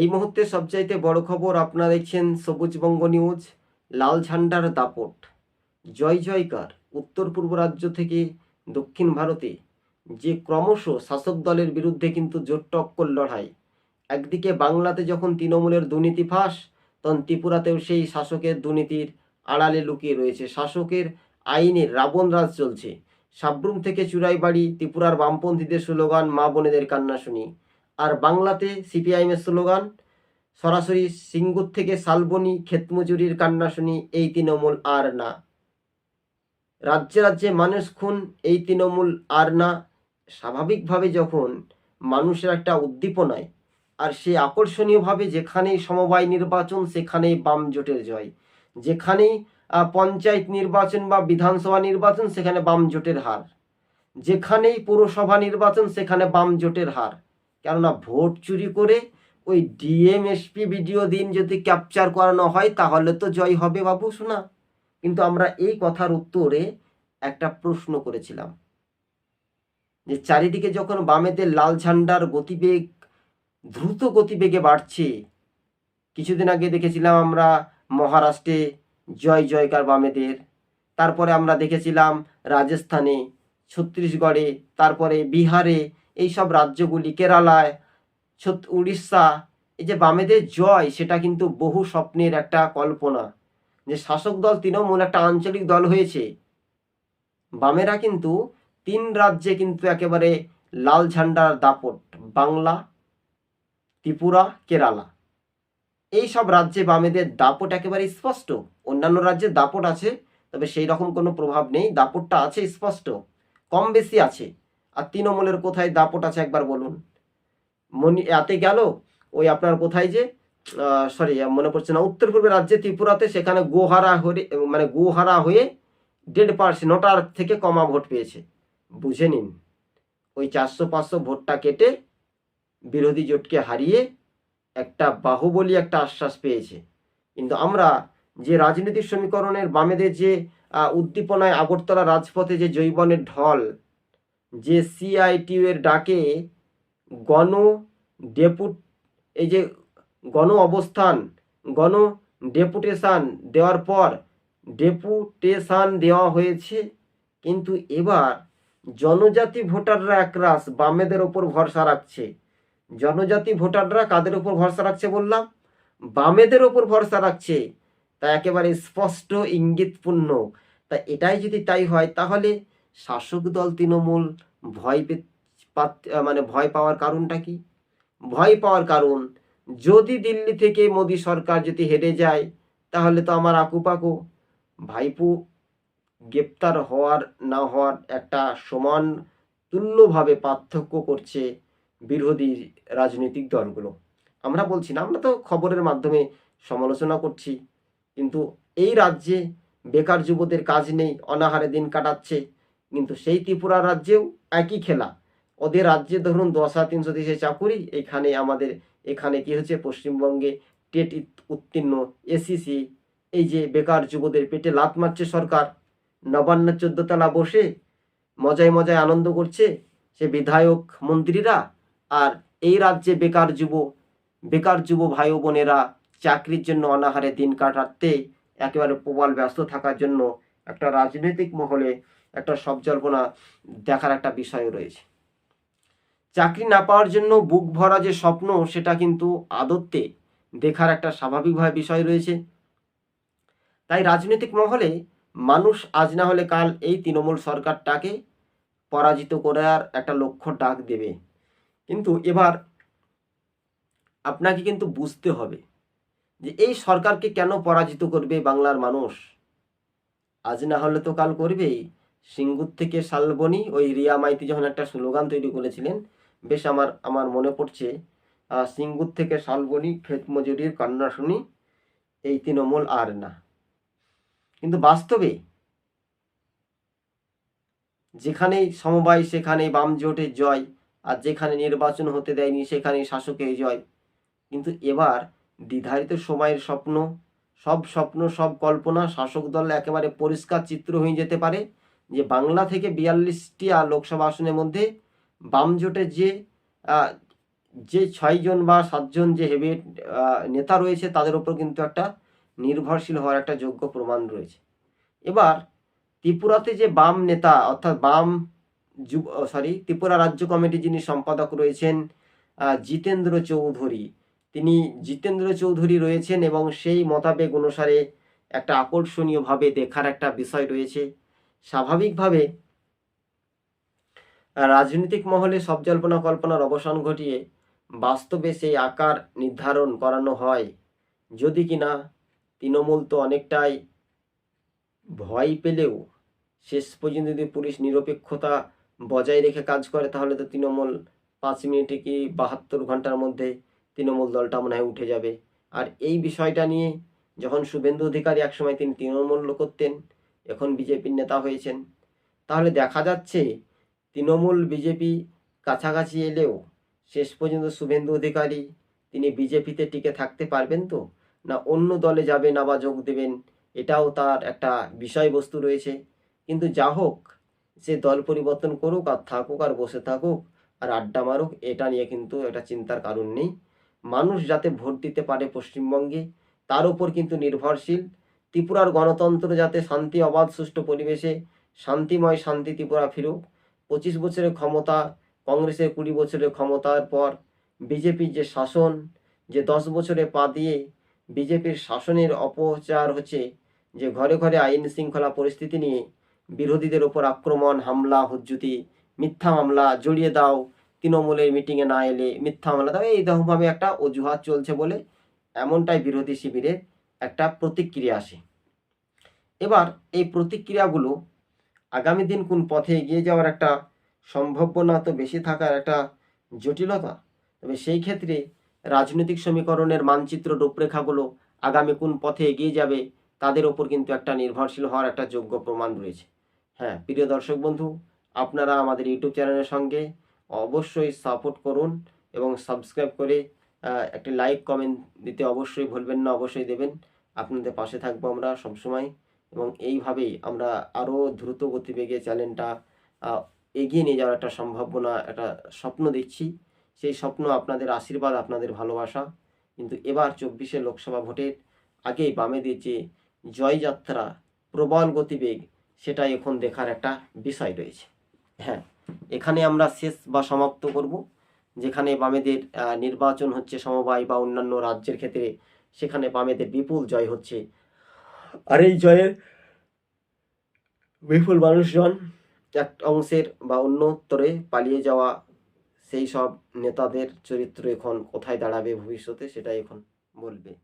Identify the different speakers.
Speaker 1: এই মুহূর্তে সবচাইতে বড় খবর আপনারা দেখছেন সবুজবঙ্গ নিউজ, লাল ঝান্ডার দাপট। জয় জয়কার, উত্তর পূর্ব রাজ্য থেকে দক্ষিণ ভারতে। যে ক্রমশ শাসক দলের বিরুদ্ধে কিন্তু জোর টক্কর লড়াই। একদিকে বাংলাতে যখন তৃণমূলের দুর্নীতি ফাঁস, তখন ত্রিপুরাতেও সেই শাসকের দুর্নীতির আড়ালে লুকিয়ে রয়েছে। শাসকের আইনের রাবণ রাজ চলছে। সাবরুম থেকে চুরাইবাড়ি ত্রিপুরার বামপন্থীদের স্লোগান, মা বোনেদের কান্না শুনি। আর বাংলাতে সিপিআইএমের স্লোগান, সরাসরি সিঙ্গুর থেকে শালবনি ক্ষেতমজুরির কান্না শুনি এই তৃণমূল আর না। রাজ্যে রাজ্যে মানুষ খুন, এই তৃণমূল আর না। স্বাভাবিকভাবে যখন মানুষের একটা উদ্দীপনায়, আর সে আকর্ষণীয়ভাবে যেখানেই সমবায় নির্বাচন, সেখানেই বাম জোটের জয়। যেখানেই পঞ্চায়েত নির্বাচন বা বিধানসভা নির্বাচন, সেখানে বাম জোটের হার। যেখানেই পুরসভা নির্বাচন, সেখানে বাম জোটের হার। কেননা ভোট চুরি করে ওই ডিএমএসপি ভিডিও দিন যদি ক্যাপচার করানো হয়, তাহলে তো জয় হবে বাবু শোনা কিন্তু আমরা এই কথার উত্তরে একটা প্রশ্ন করেছিলাম। যে চারিদিকে যখন বামেদের লাল ঝান্ডার গতিবেগ, দ্রুত গতিবেগে বাড়ছে, কিছুদিন আগে দেখেছিলাম আমরা মহারাষ্ট্রে জয় জয়কার বামেদের, তারপরে আমরা দেখেছিলাম রাজস্থানে, ছত্তিশগড়ে, তারপরে বিহারে এই সব রাজ্যগুলি, কেরালায় উড়িষ্যা, এই যে বামেদের জয়, সেটা কিন্তু বহু স্বপ্নের একটা কল্পনা। যে শাসক দল তৃণমূল একটা আঞ্চলিক দল হয়েছে। বামেরা কিন্তু তিন রাজ্যে কিন্তু একেবারে লাল ঝান্ডার দাপট, বাংলা, ত্রিপুরা, কেরালা। এই সব রাজ্যে বামেদের দাপট একেবারে স্পষ্ট। অন্যান্য রাজ্যে দাপট আছে, তবে সেই রকম কোনো প্রভাব নেই। দাপটটা আছে স্পষ্ট, কম বেশি আছে। আর তৃণমূলের কোথায় দাপট আছে একবার বলুন। মনি, এতে গেল ওই আপনার কোথায় যে সরি মনে পড়ছে না, উত্তর পূর্বের রাজ্যে ত্রিপুরাতে সেখানে গোহারা হয়ে মানে গোহারা হয়ে দেড় পার্সেন্ট নটার থেকে কমা ভোট পেয়েছে। বুঝে নিন, ওই চারশো পাঁচশো ভোটটা কেটে বিরোধী জোটকে হারিয়ে একটা বাহুবলী, একটা আশ্বাস পেয়েছে। কিন্তু আমরা যে রাজনৈতিক সমীকরণের বামেদের যে উদ্দীপনায় আগরতলা রাজপথে যে জৈবনের ঢল যে সিআইটিউ এর ডাকে গণ ডেপুট, এই যে গণ অবস্থান, গণ ডেপুটেশন দেওয়ার পর ডেপুটেশন দেওয়া হয়েছে। কিন্তু এবার জনজাতি ভোটাররা একরাশ বামেদের ওপর ভরসা রাখছে। জনজাতি ভোটাররা কাদের ওপর ভরসা রাখছে বললাম? বামেদের ওপর ভরসা রাখছে। তা একেবারে স্পষ্ট ইঙ্গিতপূর্ণ। তা এটাই যদি তাই হয়, তাহলে শাসক দল তৃণমূল ভয় মানে ভয় পাওয়ার কারণটা কি? ভয় পাওয়ার কারণ, যদি দিল্লি থেকে মোদী সরকার যদি হেরে যায়, তাহলে তো আমার আকুপাকু। ভাইপু গ্রেপ্তার হওয়ার, না হওয়ার একটা সমান তুল্যভাবে পার্থক্য করছে বিরোধী রাজনৈতিক দলগুলো। আমরা বলছি না, আমরা তো খবরের মাধ্যমে সমালোচনা করছি। কিন্তু এই রাজ্যে বেকার যুবদের কাজ নেই, অনাহারে দিন কাটাচ্ছে। কিন্তু সেই ত্রিপুরা রাজ্যেও একই খেলা। ওদের রাজ্যে ধরুন দশ হাজার তিনশো দেশে চাকুরি, এখানে আমাদের, এখানে কি হচ্ছে, পশ্চিমবঙ্গে টেট উত্তীর্ণ এসিসি, এই যে বেকার যুবদের পেটে লাত মারছে সরকার, নবান্ন চোদ্দতলা বসে মজায় মজায় আনন্দ করছে সে বিধায়ক মন্ত্রীরা আর এই রাজ্যে বেকার যুব বেকার যুব ভাই বোনেরা চাকরির জন্য অনাহারে দিন কাটাতে একেবারে প্রবল ব্যস্ত থাকার জন্য একটা রাজনৈতিক মহলে একটা সবজল্পনা দেখার একটা বিষয় রয়েছে। চাকরি না পাওয়ার জন্য বুক ভরা যে স্বপ্ন, সেটা কিন্তু আদত্তে দেখার একটা স্বাভাবিকভাবে বিষয় রয়েছে। তাই রাজনৈতিক মহলে মানুষ আজ না হলে কাল এই তৃণমূল সরকারটাকে পরাজিত করার একটা লক্ষ্য ডাক দেবে। কিন্তু এবার আপনাকে কিন্তু বুঝতে হবে যে এই সরকারকে কেন পরাজিত করবে বাংলার মানুষ? আজ না হলে তো কাল করবেই। সিঙ্গুর থেকে শালবনি, ওই রিয়া মাইতি যখন একটা স্লোগান তৈরি করেছিলেন, বেশ আমার আমার মনে পড়ছে সিঙ্গুর থেকে শালবনি ক্ষেত মজুরির কান্না শুনি, এই তৃণমূল আর না। কিন্তু বাস্তবে, যেখানেই সমবায়, সেখানেই বাম জোটের জয়, আর যেখানে নির্বাচন হতে দেয়নি সেখানে শাসকের জয়। কিন্তু এবার দ্বিধারিত সময়ের স্বপ্ন, সব স্বপ্ন, সব কল্পনা, শাসক দল একেবারে পরিষ্কার, চিত্র হয়ে যেতে পারে যে বাংলা থেকে বিয়াল্লিশটি লোকসভা আসনের মধ্যে বাম জোটের যে যে ছয়জন বা সাতজন যে হেভি নেতা রয়েছে তাদের ওপর কিন্তু একটা নির্ভরশীল হওয়ার একটা যোগ্য প্রমাণ রয়েছে। এবার ত্রিপুরাতে যে বাম নেতা অর্থাৎ বাম যুব সরি ত্রিপুরা রাজ্য কমিটি যিনি সম্পাদক রয়েছেন জিতেন্দ্র চৌধুরী, তিনি জিতেন্দ্র চৌধুরী রয়েছেন এবং সেই মতাবেগ অনুসারে একটা আকর্ষণীয়ভাবে দেখার একটা বিষয় রয়েছে। স্বাভাবিকভাবে রাজনৈতিক মহলে সব জল্পনা কল্পনার অবসান ঘটিয়ে বাস্তবে সেই আকার নির্ধারণ করানো হয়। যদি কিনা তৃণমূল তো অনেকটাই ভয় পেলেও শেষ পর্যন্ত যদি পুলিশ নিরপেক্ষতা বজায় রেখে কাজ করে, তাহলে তো তৃণমূল পাঁচ মিনিটে কি বাহাত্তর ঘণ্টার মধ্যে তৃণমূল দলটা মনে হয় উঠে যাবে। আর এই বিষয়টা নিয়ে যখন শুভেন্দু অধিকারী একসময় তিনি তৃণমূল করতেন এখন বিজেপির নেতা হয়েছেন। তাহলে দেখা যাচ্ছে তৃণমূল, বিজেপি কাছাকাছি এলেও শেষ পর্যন্ত শুভেন্দু অধিকারী তিনি বিজেপিতে টিকে থাকতে পারবেন তো? না অন্য দলে যাবেন, আবার যোগ দেবেন? এটাও তার একটা বিষয়বস্তু রয়েছে। কিন্তু যা হোক, সে দল পরিবর্তন করুক আর থাকুক আর বসে থাকুক আর আড্ডা মারুক, এটা নিয়ে কিন্তু একটা চিন্তার কারণ নেই। মানুষ যাতে ভোট দিতে পারে পশ্চিমবঙ্গে, তার উপর কিন্তু নির্ভরশীল। ত্রিপুরার গণতন্ত্র যাতে শান্তি, অবাধ, সুষ্ঠু পরিবেশে শান্তিময় শান্তি ত্রিপুরা ফিরুক, পঁচিশ বছরের ক্ষমতা, কংগ্রেসের কুড়ি বছরের ক্ষমতার পর বিজেপির যে শাসন, যে দশ বছরে পা দিয়ে বিজেপির শাসনের অপচার হচ্ছে, যে ঘরে ঘরে আইন শৃঙ্খলা পরিস্থিতি নিয়ে বিরোধীদের ওপর আক্রমণ, হামলা, হুজ্জুতি, মিথ্যা মামলা, জড়িয়ে দাও, তৃণমূলের মিটিংয়ে না এলে মিথ্যা মামলা দাও এই রকমভাবে একটা অজুহাত চলছে বলে এমনটাই বিরোধী শিবিরের একটা প্রতিক্রিয়া আসে। এবার এই প্রতিক্রিয়াগুলো আগামী দিন কোন পথে এগিয়ে যাওয়ার একটা সম্ভাবনা তো বেশি থাকার একটা জটিলতা। তবে সেই ক্ষেত্রে রাজনৈতিক সমীকরণের মানচিত্র, রূপরেখাগুলো আগামী কোন পথে এগিয়ে যাবে, তাদের ওপর কিন্তু একটা নির্ভরশীল হওয়ার একটা যোগ্য প্রমাণ রয়েছে। হ্যাঁ প্রিয় দর্শক বন্ধু, আপনারা আমাদের ইউটিউব চ্যানেলের সঙ্গে অবশ্যই সাপোর্ট করুন এবং সাবস্ক্রাইব করে একটি লাইক, কমেন্ট দিতে অবশ্যই ভুলবেন না, অবশ্যই দেবেন। আপনাদের পাশে থাকব আমরা সবসময় এবং এইভাবেই আমরা আরও দ্রুত গতিবেগে চ্যানেলটা এগিয়ে নিয়ে যাওয়ার একটা সম্ভাবনা, একটা স্বপ্ন দেখছি। সেই স্বপ্ন আপনাদের আশীর্বাদ, আপনাদের ভালোবাসা। কিন্তু এবার চব্বিশে লোকসভা ভোটের আগেই বামেদের যে জয়যাত্রা, প্রবল গতিবেগ সেটা এখন দেখার একটা বিষয় রয়েছে। হ্যাঁ এখানে আমরা শেষ বা সমাপ্ত করব। যেখানে বামেদের নির্বাচন হচ্ছে সমবায় বা অন্যান্য রাজ্যের ক্ষেত্রে সেখানে বামেদের বিপুল জয় হচ্ছে। আর এই জয়ের বিপুল মানুষজন এক অংশের বা অন্যত্তরে পালিয়ে যাওয়া সেই সব নেতাদের চরিত্র এখন কোথায় দাঁড়াবে ভবিষ্যতে সেটাই এখন বলবে।